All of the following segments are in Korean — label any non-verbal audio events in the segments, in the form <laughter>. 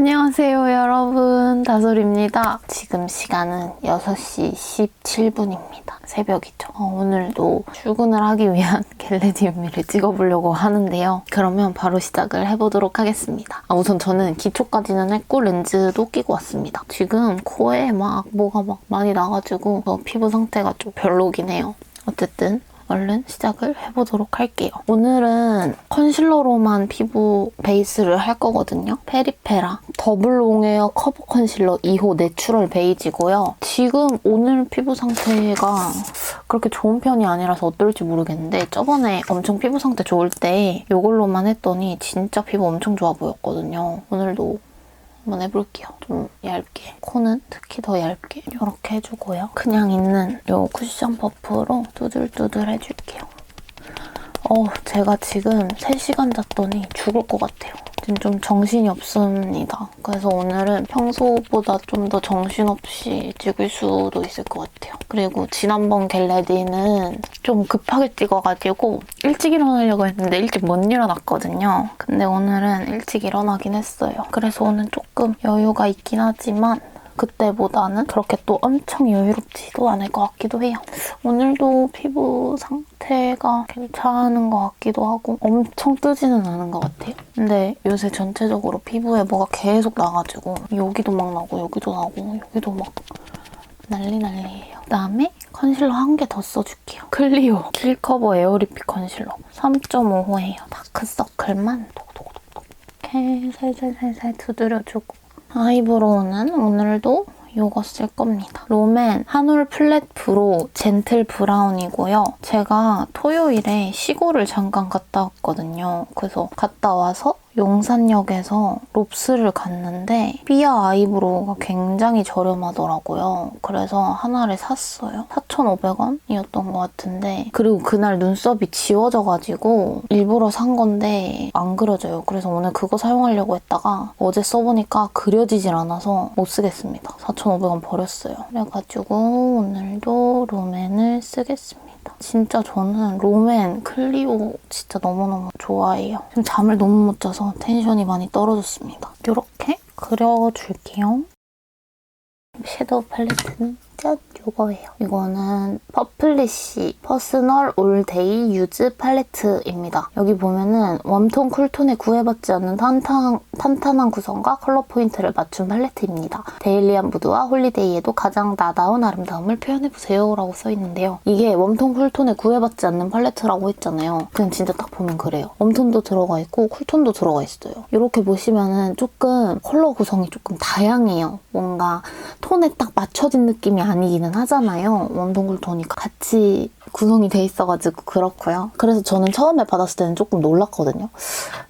안녕하세요 여러분 다솔입니다. 지금 시간은 6시 17분입니다. 새벽이죠. 어, 오늘도 출근을 하기 위한 <laughs> 겟레디움미를 찍어보려고 하는데요. 그러면 바로 시작을 해보도록 하겠습니다. 아, 우선 저는 기초까지는 했고 렌즈도 끼고 왔습니다. 지금 코에 막 뭐가 막 많이 나가지고 어, 피부 상태가 좀 별로긴 해요. 어쨌든 얼른 시작을 해보도록 할게요. 오늘은 컨실러로만 피부 베이스를 할 거거든요. 페리페라 더블 롱웨어 커버 컨실러 2호 내추럴 베이지고요. 지금 오늘 피부 상태가 그렇게 좋은 편이 아니라서 어떨지 모르겠는데 저번에 엄청 피부 상태 좋을 때 이걸로만 했더니 진짜 피부 엄청 좋아 보였거든요. 오늘도 한번 해볼게요. 좀 얇게. 코는 특히 더 얇게 이렇게 해주고요. 그냥 있는 이 쿠션 퍼프로 두들두들 해줄게요. 어, 제가 지금 3시간 잤더니 죽을 것 같아요. 지금 좀 정신이 없습니다. 그래서 오늘은 평소보다 좀 더 정신없이 찍을 수도 있을 것 같아요. 그리고 지난번 겟레디는 좀 급하게 찍어가지고 일찍 일어나려고 했는데 일찍 못 일어났거든요. 근데 오늘은 일찍 일어나긴 했어요. 그래서 오늘 조금 여유가 있긴 하지만 그때보다는 그렇게 또 엄청 여유롭지도 않을 것 같기도 해요. 오늘도 피부 상태가 괜찮은 것 같기도 하고 엄청 뜨지는 않은 것 같아요. 근데 요새 전체적으로 피부에 뭐가 계속 나가지고 여기도 막 나고 여기도 나고 여기도 막 난리 난리예요. 그다음에 컨실러 한 개 더 써줄게요. 클리오 킬커버 에어리피 컨실러 3.5호예요. 다크서클만 톡톡톡톡 이렇게 살살살살 두드려주고 아이브로우는 오늘도 이거 쓸 겁니다. 롬앤 한올 플랫 브로 젠틀 브라운이고요. 제가 토요일에 시골을 잠깐 갔다 왔거든요. 그래서 갔다 와서 용산역에서 롭스를 갔는데 삐아 아이브로우가 굉장히 저렴하더라고요. 그래서 하나를 샀어요. 4,500원이었던 것 같은데 그리고 그날 눈썹이 지워져가지고 일부러 산 건데 안 그려져요. 그래서 오늘 그거 사용하려고 했다가 어제 써보니까 그려지질 않아서 못 쓰겠습니다. 4,500원 버렸어요. 그래가지고 오늘도 롬앤을 쓰겠습니다. 진짜 저는 롬앤, 클리오 진짜 너무너무 좋아해요. 지금 잠을 너무 못 자서 텐션이 많이 떨어졌습니다. 이렇게 그려줄게요. 섀도우 팔레트는 짠! 이거예요. 이거는 퍼플리시 퍼스널 올데이 유즈 팔레트입니다. 여기 보면은 웜톤, 쿨톤에 구애받지 않는 탄탄, 탄탄한 구성과 컬러 포인트를 맞춘 팔레트입니다. 데일리한 무드와 홀리데이에도 가장 나다운 아름다움을 표현해보세요 라고 써있는데요. 이게 웜톤, 쿨톤에 구애받지 않는 팔레트라고 했잖아요. 그냥 진짜 딱 보면 그래요. 웜톤도 들어가 있고 쿨톤도 들어가 있어요. 이렇게 보시면은 조금 컬러 구성이 조금 다양해요. 뭔가 톤에 딱 맞춰진 느낌이 아니기는 하잖아요. 웜톤, 쿨톤이 같이 구성이 돼 있어가지고 그렇고요. 그래서 저는 처음에 받았을 때는 조금 놀랐거든요.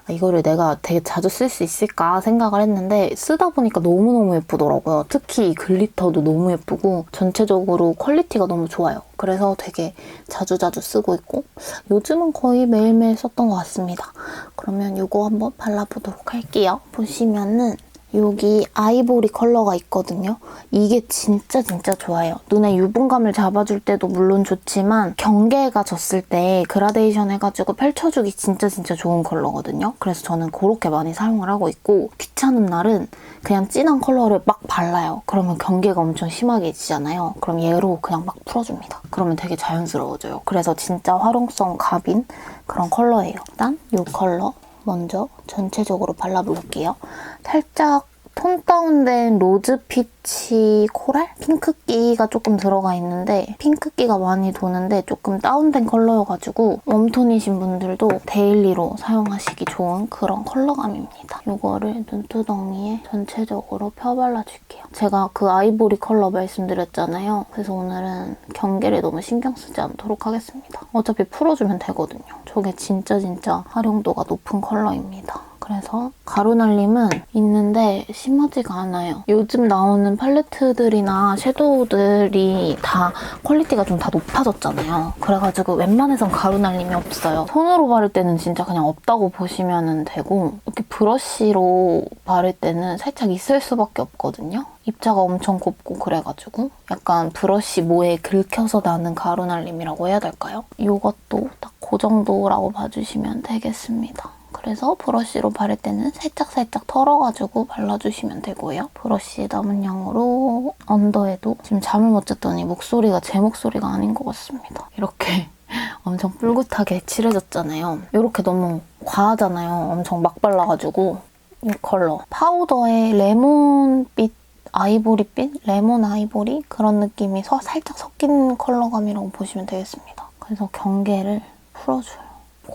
아, 이거를 내가 되게 자주 쓸 수 있을까 생각을 했는데 쓰다 보니까 너무너무 예쁘더라고요. 특히 이 글리터도 너무 예쁘고 전체적으로 퀄리티가 너무 좋아요. 그래서 되게 자주자주 쓰고 있고 요즘은 거의 매일매일 썼던 것 같습니다. 그러면 이거 한번 발라보도록 할게요. 보시면은 여기 아이보리 컬러가 있거든요. 이게 진짜 진짜 좋아요. 눈에 유분감을 잡아줄 때도 물론 좋지만 경계가 졌을 때 그라데이션 해가지고 펼쳐주기 진짜 진짜 좋은 컬러거든요. 그래서 저는 그렇게 많이 사용을 하고 있고 귀찮은 날은 그냥 진한 컬러를 막 발라요. 그러면 경계가 엄청 심하게 지잖아요. 그럼 얘로 그냥 막 풀어줍니다. 그러면 되게 자연스러워져요. 그래서 진짜 활용성 갑인 그런 컬러예요. 일단 이 컬러 먼저 전체적으로 발라볼게요. 살짝 톤 다운된 로즈 피치 코랄? 핑크기가 조금 들어가 있는데 핑크기가 많이 도는데 조금 다운된 컬러여가지고 웜톤이신 분들도 데일리로 사용하시기 좋은 그런 컬러감입니다. 이거를 눈두덩이에 전체적으로 펴발라줄게요. 제가 그 아이보리 컬러 말씀드렸잖아요. 그래서 오늘은 경계를 너무 신경 쓰지 않도록 하겠습니다. 어차피 풀어주면 되거든요. 저게 진짜 진짜 활용도가 높은 컬러입니다. 그래서 가루날림은 있는데 심하지가 않아요. 요즘 나오는 팔레트들이나 섀도우들이 다 퀄리티가 좀 다 높아졌잖아요. 그래가지고 웬만해선 가루날림이 없어요. 손으로 바를 때는 진짜 그냥 없다고 보시면 되고 이렇게 브러쉬로 바를 때는 살짝 있을 수밖에 없거든요. 입자가 엄청 곱고 그래가지고 약간 브러쉬 모에 긁혀서 나는 가루날림이라고 해야 될까요? 이것도 딱 그 정도라고 봐주시면 되겠습니다. 그래서 브러쉬로 바를 때는 살짝살짝 털어가지고 발라주시면 되고요. 브러쉬 남은 양으로 언더에도 지금 잠을 못 잤더니 목소리가 제 목소리가 아닌 것 같습니다. 이렇게 <laughs> 엄청 뿔긋하게 칠해졌잖아요. 이렇게 너무 과하잖아요. 엄청 막 발라가지고 이 컬러 파우더에 레몬빛 아이보리빛? 레몬 아이보리? 그런 느낌이 서, 살짝 섞인 컬러감이라고 보시면 되겠습니다. 그래서 경계를 풀어줘요.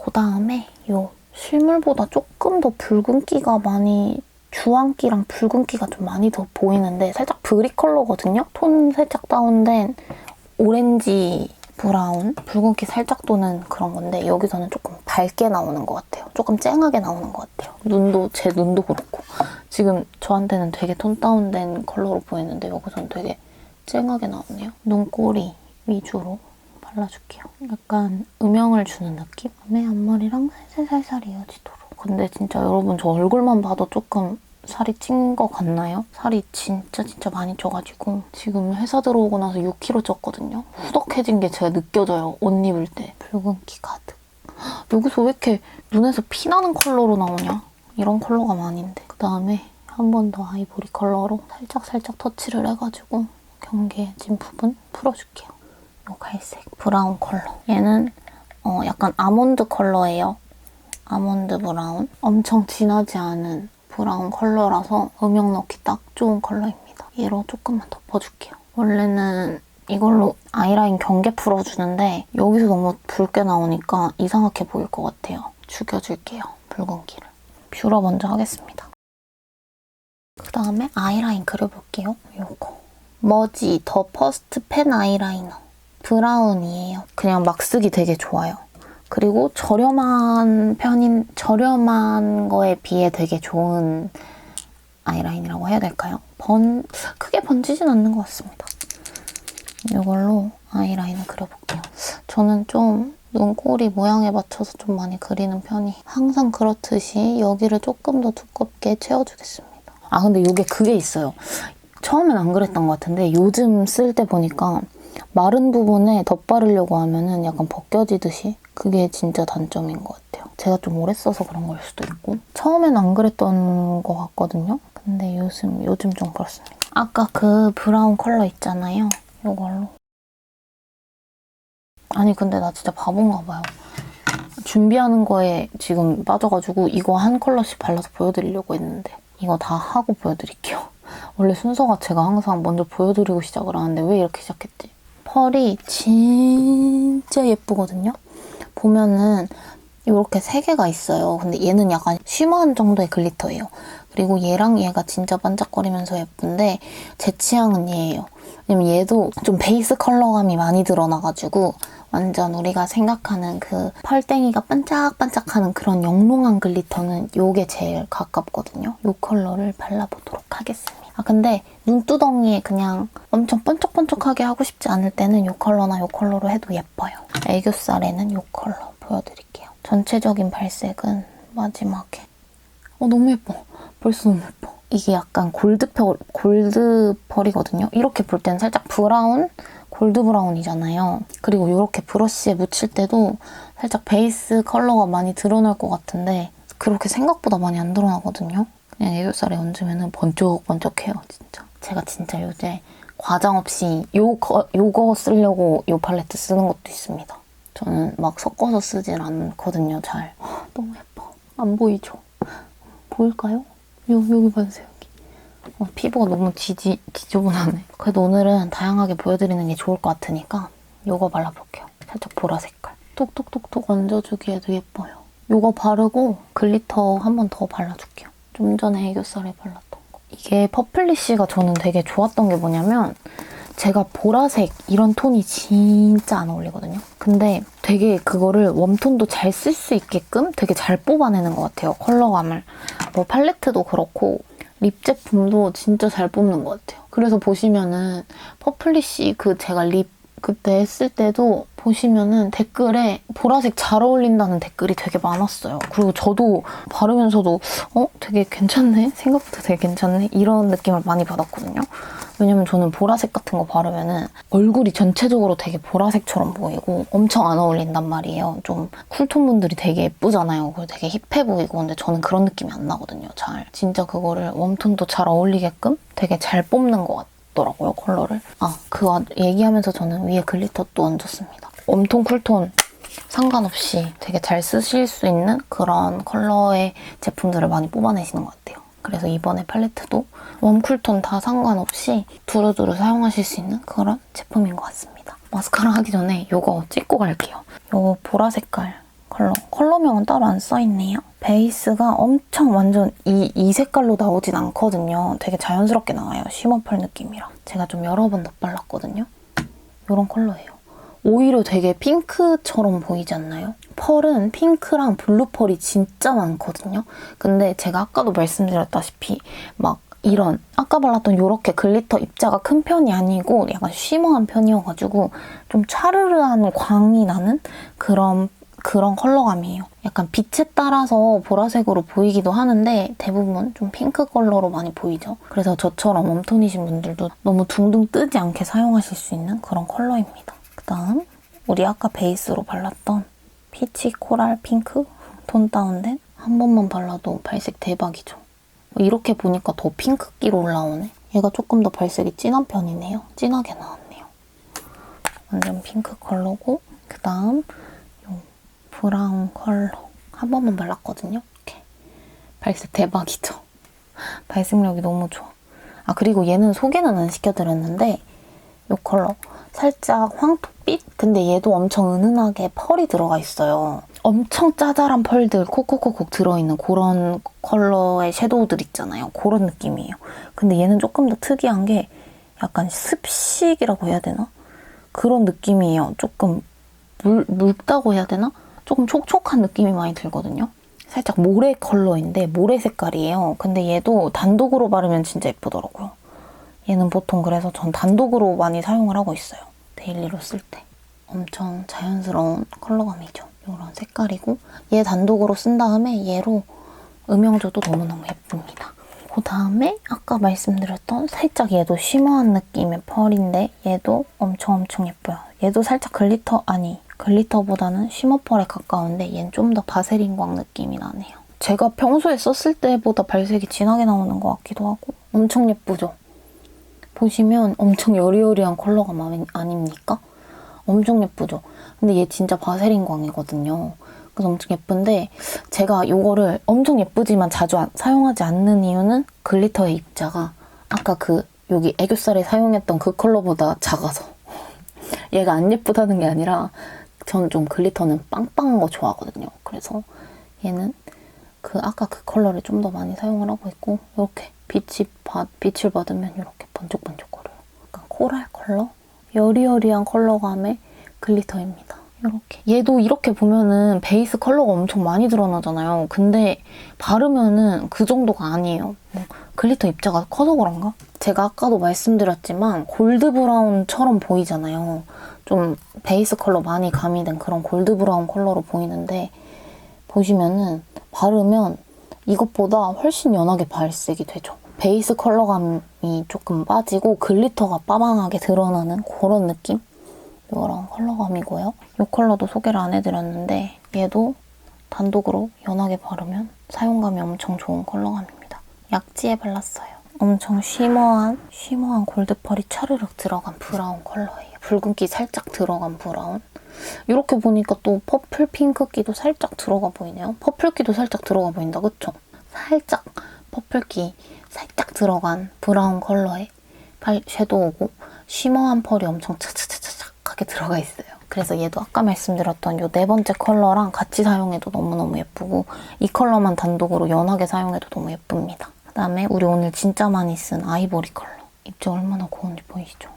그 다음에 이 실물보다 조금 더 붉은기가 많이 주황기랑 붉은기가 좀 많이 더 보이는데 살짝 브릭 컬러거든요? 톤 살짝 다운된 오렌지 브라운, 붉은기 살짝 도는 그런 건데 여기서는 조금 밝게 나오는 것 같아요. 조금 쨍하게 나오는 것 같아요. 눈도, 제 눈도 그렇고 지금 저한테는 되게 톤 다운된 컬러로 보이는데 여기서는 되게 쨍하게 나오네요. 눈꼬리 위주로 발라줄게요. 약간 음영을 주는 느낌? 내 앞머리랑 살살살살 이어지도록. 근데 진짜 여러분 저 얼굴만 봐도 조금 살이 찐것 같나요? 살이 진짜 진짜 많이 쪄가지고 지금 회사 들어오고 나서 6kg 쪘거든요. 후덕해진 게 제가 느껴져요. 옷 입을 때. 붉은 기 가득. 헉, <gasps> 여기서 왜 이렇게 눈에서 피나는 컬러로 나오냐? 이런 컬러가 많은데. 그 다음에 한 번 더 아이보리 컬러로 살짝살짝 터치를 해가지고 경계진 부분 풀어줄게요. 이 갈색 브라운 컬러. 얘는 어, 약간 아몬드 컬러예요. 아몬드 브라운. 엄청 진하지 않은 브라운 컬러라서 음영 넣기 딱 좋은 컬러입니다. 얘로 조금만 덮어줄게요. 원래는 이걸로 아이라인 경계 풀어주는데 여기서 너무 붉게 나오니까 이상하게 보일 것 같아요. 죽여줄게요. 붉은기를. 뷰러 먼저 하겠습니다. 그 다음에 아이라인 그려볼게요. 요거. 머지 더 퍼스트 펜 아이라이너. 브라운이에요. 그냥 막 쓰기 되게 좋아요. 그리고 저렴한 편인 저렴한 거에 비해 되게 좋은 아이라인이라고 해야 될까요? 번 크게 번지진 않는 것 같습니다. 이걸로 아이라인을 그려볼게요. 저는 좀 눈꼬리 모양에 맞춰서 좀 많이 그리는 편이 항상 그렇듯이 여기를 조금 더 두껍게 채워주겠습니다. 아 근데 이게 그게 있어요. 처음엔 안 그랬던 것 같은데 요즘 쓸 때 보니까 마른 부분에 덧바르려고 하면은 약간 벗겨지듯이 그게 진짜 단점인 것 같아요. 제가 좀 오래 써서 그런 걸 수도 있고 처음엔 안 그랬던 것 같거든요. 근데 요즘 요즘 좀 그렇습니다. 아까 그 브라운 컬러 있잖아요. 이걸로 아니 근데 나 진짜 바본가 봐요. 준비하는 거에 지금 빠져가지고 이거 한 컬러씩 발라서 보여드리려고 했는데 이거 다 하고 보여드릴게요. <laughs> 원래 순서가 제가 항상 먼저 보여드리고 시작을 하는데 왜 이렇게 시작했지? 펄이 진짜 예쁘거든요? 보면은 이렇게 세 개가 있어요. 근데 얘는 약간 쉬머한 정도의 글리터예요. 그리고 얘랑 얘가 진짜 반짝거리면서 예쁜데 제 취향은 얘예요. 왜냐면 얘도 좀 베이스 컬러감이 많이 드러나가지고 완전 우리가 생각하는 그 펄땡이가 반짝반짝하는 그런 영롱한 글리터는 요게 제일 가깝거든요. 요 컬러를 발라보도록 하겠습니다. 아 근데 눈두덩이에 그냥 엄청 번쩍번쩍하게 하고 싶지 않을 때는 요 컬러나 요 컬러로 해도 예뻐요. 애교살에는 요 컬러 보여드릴게요. 전체적인 발색은 마지막에 어 너무 예뻐. 벌써 너무 예뻐. 이게 약간 골드펄, 골드펄이거든요. 이렇게 볼 때는 살짝 브라운? 골드 브라운이잖아요. 그리고 이렇게 브러쉬에 묻힐 때도 살짝 베이스 컬러가 많이 드러날 것 같은데 그렇게 생각보다 많이 안 드러나거든요. 그냥 애교살에 얹으면 번쩍번쩍해요, 진짜. 제가 진짜 요새 과장 없이 요, 거, 요거 쓰려고 요 팔레트 쓰는 것도 있습니다. 저는 막 섞어서 쓰진 않거든요, 잘. 너무 예뻐. 안 보이죠? 보일까요? 요, 여기 봐주세요, 여기. 어, 피부가 너무 지지, 지저분하네. 그래도 오늘은 다양하게 보여드리는 게 좋을 것 같으니까 요거 발라볼게요. 살짝 보라 색깔. 톡톡톡톡 얹어주기에도 예뻐요. 요거 바르고 글리터 한 번 더 발라줄게요. 좀 전에 애교살에 발랐던 거. 이게 퍼플리쉬가 저는 되게 좋았던 게 뭐냐면 제가 보라색 이런 톤이 진짜 안 어울리거든요. 근데 되게 그거를 웜톤도 잘 쓸 수 있게끔 되게 잘 뽑아내는 것 같아요. 컬러감을. 뭐 팔레트도 그렇고 립 제품도 진짜 잘 뽑는 것 같아요. 그래서 보시면은 퍼플리쉬 그 제가 립 그때 했을 때도 보시면은 댓글에 보라색 잘 어울린다는 댓글이 되게 많았어요. 그리고 저도 바르면서도 어? 되게 괜찮네? 생각보다 되게 괜찮네? 이런 느낌을 많이 받았거든요. 왜냐면 저는 보라색 같은 거 바르면은 얼굴이 전체적으로 되게 보라색처럼 보이고 엄청 안 어울린단 말이에요. 좀 쿨톤 분들이 되게 예쁘잖아요. 그리고 되게 힙해 보이고 근데 저는 그런 느낌이 안 나거든요. 잘. 진짜 그거를 웜톤도 잘 어울리게끔 되게 잘 뽑는 것 같 더라고요. 컬러를. 아, 그거 얘기하면서 저는 위에 글리터 또 얹었습니다. 웜톤, 쿨톤 상관없이 되게 잘 쓰실 수 있는 그런 컬러의 제품들을 많이 뽑아내시는 것 같아요. 그래서 이번에 팔레트도 웜, 쿨톤 다 상관없이 두루두루 사용하실 수 있는 그런 제품인 것 같습니다. 마스카라 하기 전에 이거 찍고 갈게요. 이거 보라 색깔 컬러. 컬러명은 따로 안 써있네요. 베이스가 엄청 완전 이, 이 색깔로 나오진 않거든요. 되게 자연스럽게 나와요. 쉬머펄 느낌이라. 제가 좀 여러 번 덧발랐거든요. 이런 컬러예요. 오히려 되게 핑크처럼 보이지 않나요? 펄은 핑크랑 블루 펄이 진짜 많거든요. 근데 제가 아까도 말씀드렸다시피 막 이런 아까 발랐던 이렇게 글리터 입자가 큰 편이 아니고 약간 쉬머한 편이어가지고 좀 차르르한 광이 나는 그런 그런 컬러감이에요. 약간 빛에 따라서 보라색으로 보이기도 하는데 대부분 좀 핑크 컬러로 많이 보이죠. 그래서 저처럼 웜톤이신 분들도 너무 둥둥 뜨지 않게 사용하실 수 있는 그런 컬러입니다. 그다음 우리 아까 베이스로 발랐던 피치 코랄 핑크 톤 다운된 한 번만 발라도 발색 대박이죠. 이렇게 보니까 더 핑크기로 올라오네. 얘가 조금 더 발색이 진한 편이네요. 진하게 나왔네요. 완전 핑크 컬러고 그다음 요 브라운 컬러 한 번만 발랐거든요. 이렇게 발색 대박이죠. <laughs> 발색력이 너무 좋아. 아 그리고 얘는 소개는 안 시켜드렸는데 이 컬러 살짝 황토빛? 근데 얘도 엄청 은은하게 펄이 들어가 있어요. 엄청 짜잘한 펄들 콕콕콕콕 들어있는 그런 컬러의 섀도우들 있잖아요. 그런 느낌이에요. 근데 얘는 조금 더 특이한 게 약간 습식이라고 해야 되나? 그런 느낌이에요. 조금 물, 묽다고 해야 되나? 조금 촉촉한 느낌이 많이 들거든요. 살짝 모래 컬러인데 모래 색깔이에요. 근데 얘도 단독으로 바르면 진짜 예쁘더라고요. 얘는 보통 그래서 전 단독으로 많이 사용을 하고 있어요. 데일리로 쓸 때. 엄청 자연스러운 컬러감이죠. 이런 색깔이고 얘 단독으로 쓴 다음에 얘로 음영줘도 너무너무 예쁩니다. 그 다음에 아까 말씀드렸던 살짝 얘도 쉬머한 느낌의 펄인데 얘도 엄청 엄청 예뻐요. 얘도 살짝 글리터 아니 글리터보다는 쉬머 펄에 가까운데 얘는 좀 더 바세린광 느낌이 나네요. 제가 평소에 썼을 때보다 발색이 진하게 나오는 것 같기도 하고 엄청 예쁘죠? 보시면 엄청 여리여리한 아니- 아닙니까? 엄청 예쁘죠? 근데 얘 진짜 바세린 광이거든요. 그래서 엄청 예쁜데 제가 이거를 엄청 예쁘지만 자주 안- 사용하지 않는 이유는 글리터의 입자가 아까 그 여기 애교살에 사용했던 그 컬러보다 작아서 <laughs> 얘가 안 예쁘다는 게 아니라 전좀 글리터는 빵빵한 거 좋아하거든요. 그래서 얘는 그 아까 그 컬러를 좀 더 많이 사용을 하고 있고 이렇게 빛이 받, 빛을 받으면 이렇게 번쩍번쩍거려요. 약간 코랄 컬러? 여리여리한 컬러감의 글리터입니다. 이렇게. 얘도 이렇게 보면은 베이스 컬러가 엄청 많이 드러나잖아요. 근데 바르면은 그 정도가 아니에요. 뭐 글리터 입자가 커서 그런가? 제가 아까도 말씀드렸지만 골드 브라운처럼 보이잖아요. 좀 베이스 컬러 많이 가미된 그런 골드 브라운 컬러로 보이는데 보시면은 바르면 이것보다 훨씬 연하게 발색이 되죠. 베이스 컬러감이 조금 빠지고 글리터가 빠방하게 드러나는 그런 느낌? 이런 컬러감이고요. 이 컬러도 소개를 안 해드렸는데 얘도 단독으로 연하게 바르면 사용감이 엄청 좋은 컬러감입니다. 약지에 발랐어요. 엄청 쉬머한, 쉬머한 골드펄이 차르륵 들어간 브라운 컬러예요. 붉은기 살짝 들어간 브라운. 이렇게 보니까 또 퍼플 핑크기도 살짝 들어가 보이네요. 퍼플기도 살짝 들어가 보인다, 그쵸? 살짝 퍼플기 살짝 들어간 브라운 컬러의 팔 섀도우고 쉬머한 펄이 엄청 차차차차하게 들어가 있어요. 그래서 얘도 아까 말씀드렸던 이 네 번째 컬러랑 같이 사용해도 너무너무 예쁘고 이 컬러만 단독으로 연하게 사용해도 너무 예쁩니다. 그다음에 우리 오늘 진짜 많이 쓴 아이보리 컬러. 입자 얼마나 고운지 보이시죠?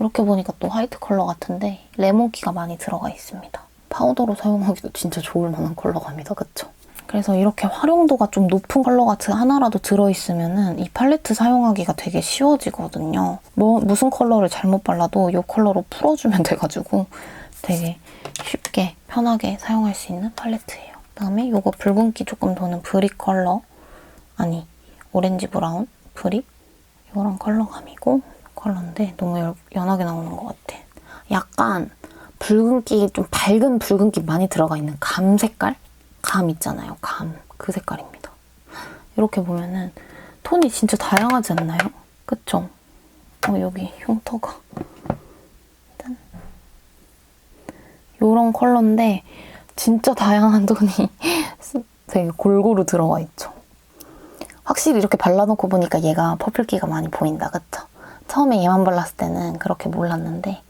이렇게 보니까 또 화이트 컬러 같은데 레몬기가 많이 들어가 있습니다. 파우더로 사용하기도 진짜 좋을 만한 컬러감이다, 그쵸? 그래서 이렇게 활용도가 좀 높은 컬러 같은 하나라도 들어있으면 이 팔레트 사용하기가 되게 쉬워지거든요. 뭐 무슨 컬러를 잘못 발라도 이 컬러로 풀어주면 <laughs> 돼가지고 되게 쉽게 편하게 사용할 수 있는 팔레트예요. 그다음에 이거 붉은기 조금 도는 브릭 컬러 아니 오렌지 브라운 브릭 이런 컬러감이고 컬러인데 너무 연- 연하게 나오는 것 같아. 약간 붉은기, 좀 밝은 붉은기 많이 들어가 있는 감 색깔? 감 있잖아요. 감. 그 색깔입니다. 이렇게 보면은 톤이 진짜 다양하지 않나요? 그쵸? 어, 여기 흉터가. 짠. 요런 컬러인데 진짜 다양한 톤이 <laughs> 되게 골고루 들어가 있죠. 확실히 이렇게 발라놓고 보니까 얘가 퍼플기가 많이 보인다, 그쵸? 처음에 얘만 발랐을 때는 그렇게 몰랐는데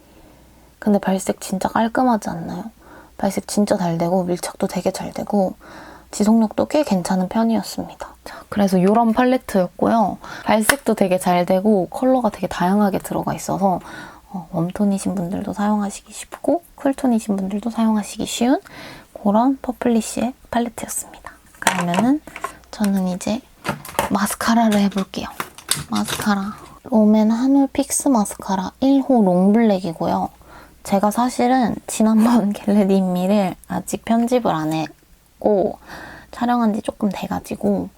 근데 발색 진짜 깔끔하지 않나요? 발색 진짜 잘 되고 밀착도 되게 잘 되고 지속력도 꽤 괜찮은 편이었습니다. 자, 그래서 이런 팔레트였고요. 발색도 되게 잘 되고 컬러가 되게 다양하게 들어가 있어서 어, 웜톤이신 분들도 사용하시기 쉽고 쿨톤이신 분들도 사용하시기 쉬운 그런 퍼플리쉬의 팔레트였습니다. 그러면은 저는 이제 마스카라를 해볼게요. 마스카라. 롬앤 한올 픽스 마스카라 1호 롱블랙이고요. 제가 사실은 지난번 <laughs> 겟레디미를 아직 편집을 안 했고 촬영한 지 조금 돼가지고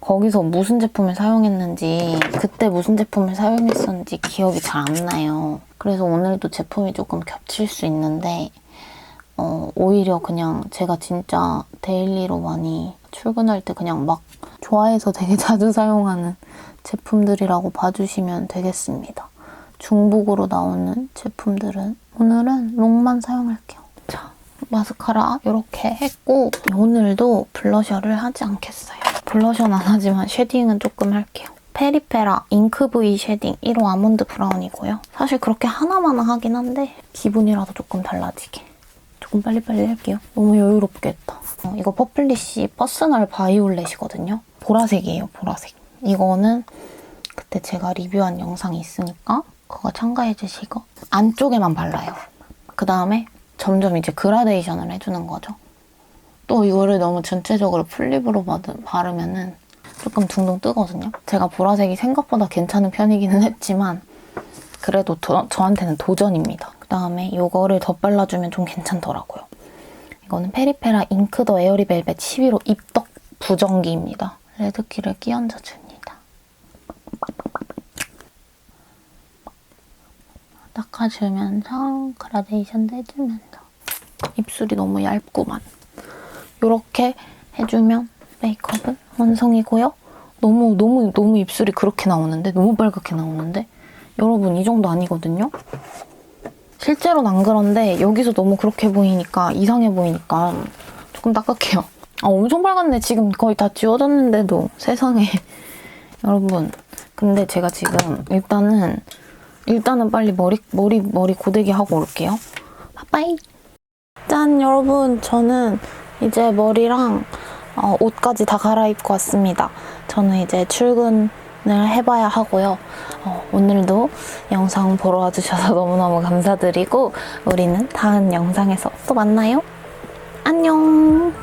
거기서 무슨 제품을 사용했는지 그때 무슨 제품을 사용했었는지 기억이 잘 안 나요. 그래서 오늘도 제품이 조금 겹칠 수 있는데 어, 오히려 그냥 제가 진짜 데일리로 많이 출근할 때 그냥 막 좋아해서 되게 <laughs> 자주 사용하는 제품들이라고 봐주시면 되겠습니다. 중복으로 나오는 제품들은 오늘은 롱만 사용할게요. 자, 마스카라 이렇게 했고 오늘도 블러셔를 하지 않겠어요. 블러셔는 안 하지만 쉐딩은 조금 할게요. 페리페라 잉크 V 쉐딩 1호 아몬드 브라운이고요. 사실 그렇게 하나만 하긴 한데 기분이라도 조금 달라지게. 조금 빨리빨리 할게요. 너무 여유롭게 했다. 어, 이거 퍼플리쉬 퍼스널 바이올렛이거든요. 보라색이에요, 보라색. 이거는 그때 제가 리뷰한 영상이 있으니까 그거 참가해 주시고 안쪽에만 발라요. 그 다음에 점점 이제 그라데이션을 해주는 거죠. 또 이거를 너무 전체적으로 플립으로 받- 바르면은 조금 둥둥 뜨거든요. 제가 보라색이 생각보다 괜찮은 편이기는 했지만 그래도 도- 저한테는 도전입니다. 그 다음에 이거를 덧발라주면 좀 괜찮더라고요. 이거는 페리페라 잉크 더 에어리 벨벳 11호 입덕 부정기입니다. 레드키를 끼얹어줍니 다. 닦아주면서 그라데이션도 해주면서 입술이 너무 얇구만. 이렇게 해주면 메이크업은 완성이고요. 너무 너무 너무 입술이 그렇게 나오는데 너무 빨갛게 나오는데 여러분 이 정도 아니거든요. 실제로는 안 그런데 여기서 너무 그렇게 보이니까 이상해 보이니까 조금 딱딱해요. 아 엄청 빨갛네 지금 거의 다 지워졌는데도 세상에 <laughs> 여러분 근데 제가 지금 일단은 일단은 빨리 머리 머리 머리 고데기 하고 올게요. 빠빠이. 짠 여러분 저는 이제 머리랑 어, 옷까지 다 갈아입고 왔습니다. 저는 이제 출근을 해봐야 하고요. 어, 오늘도 영상 보러 와주셔서 <laughs> 너무너무 감사드리고 우리는 다음 영상에서 또 만나요. 안녕.